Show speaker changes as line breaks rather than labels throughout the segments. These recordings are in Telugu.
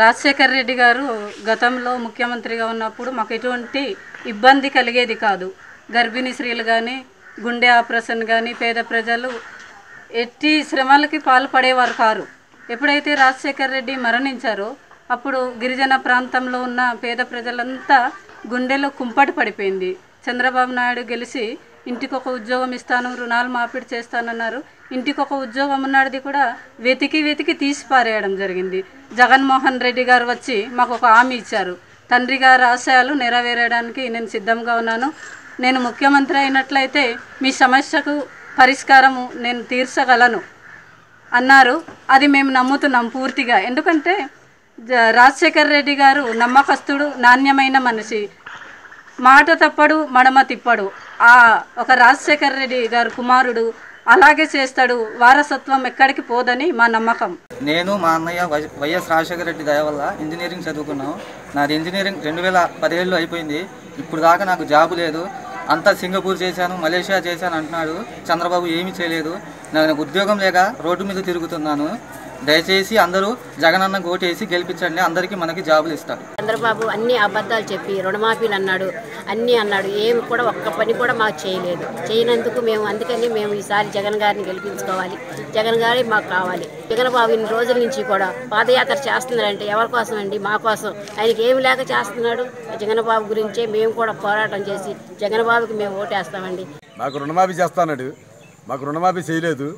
రాజశేఖర్ రెడ్డి గారు గతంలో ముఖ్యమంత్రిగా ఉన్నప్పుడు మాకు ఎటువంటి ఇబ్బంది కలిగేది కాదు. గర్భిణీ స్త్రీలు కానీ గుండె ఆపరేషన్ కానీ పేద ప్రజలు ఎట్టి శ్రమలకి పాల్పడేవారు కారు. ఎప్పుడైతే రాజశేఖర్ రెడ్డి మరణించారో అప్పుడు గిరిజన ప్రాంతంలో ఉన్న పేద ప్రజలంతా గుండెలో కుంపటి పడిపోయింది. చంద్రబాబు నాయుడు గెలిచి ఇంటికి ఒక ఉద్యోగం ఇస్తాను రుణాలు మార్పిడి చేస్తానన్నారు. ఇంటికి ఒక ఉద్యోగం ఉన్నది కూడా వెతికి వెతికి తీసి పారేయడం జరిగింది. జగన్మోహన్ రెడ్డి గారు వచ్చి మాకు ఒక హామీ ఇచ్చారు. తండ్రి గారి ఆశయాలు నెరవేరడానికి నేను సిద్ధంగా ఉన్నాను. నేను ముఖ్యమంత్రి అయినట్లయితే మీ సమస్యకు పరిష్కారము నేను తీర్చగలను అన్నారు. అది మేము నమ్ముతున్నాం పూర్తిగా. ఎందుకంటే జ- రాజశేఖర్ రెడ్డి గారు నమ్మకస్తుడు నాణ్యమైన మనిషి. మాట తప్పడు మడమ తిప్పడు. ఆ ఒక రాజశేఖర్ రెడ్డి గారు కుమారుడు అలాగే చేస్తాడు. వారసత్వం ఎక్కడికి పోదని మా నమ్మకం.
నేను మా అన్నయ్య వై- వైఎస్ రాజశేఖర రెడ్డి దయ వల్ల ఇంజనీరింగ్ చదువుకున్నాం. నాది ఇంజనీరింగ్ రెండు వేల పదిహేడులో అయిపోయింది. ఇప్పుడు దాకా నాకు జాబు లేదు. అంతా సింగపూర్ చేశాను మలేషియా చేశాను అంటున్నాడు. చంద్రబాబు ఏమీ చేయలేదు. నాకు ఉద్యోగం లేక రోడ్డు మీద తిరుగుతున్నాను. దయచేసి అందరూ జగనన్న ఓటేసి గెలిపించండి. అందరికీ మనకి జాబులు ఇస్తారు.
చంద్రబాబు అన్ని అబద్ధాలు చెప్పి రుణమాఫీలు అన్నాడు అన్నీ అన్నాడు. ఏమి కూడా ఒక్క పని కూడా మాకు చేయలేదు. చేయనందుకు మేము అందుకని మేము ఈసారి జగన్ గారిని గెలిపించుకోవాలి. జగన్ గారి మాకు కావాలి. జగన్ బాబు ఇన్ని రోజుల నుంచి కూడా పాదయాత్ర చేస్తున్నాడంటే ఎవరి కోసం అండి మా కోసం. ఆయనకి ఏమి లేక చేస్తున్నాడు? జగన్ బాబు గురించే మేము కూడా పోరాటం చేసి జగన్ బాబుకి మేము ఓటేస్తామండి.
మాకు రుణమాఫీ చేస్తాన్నాడు మాకు రుణమాఫీ చేయలేదు.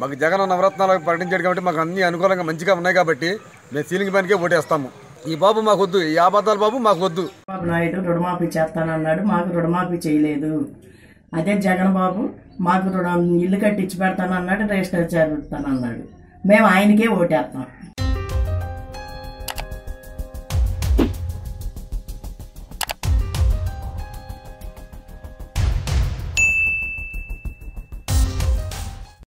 మాకు జగన్ నవరత్నాలు ప్రకటించాడు కాబట్టి మాకు అన్ని అనుకూలంగా మంచిగా ఉన్నాయి కాబట్టి మేము సీలింగ్ పనికే ఓటేస్తాము. ఈ బాబు మాకు వద్దు ఈ ఆబద్ధాల బాబు మాకు వద్దు
నాయుడు రుణమాఫీ చేస్తానన్నాడు మాకు రుణమాఫీ చేయలేదు. అదే జగన్ బాబు మాకు రుణం ఇల్లు కట్టించి పెడతానన్నాడు రిజిస్టర్ చేస్తానన్నాడు మేము ఆయనకే ఓటేస్తాం.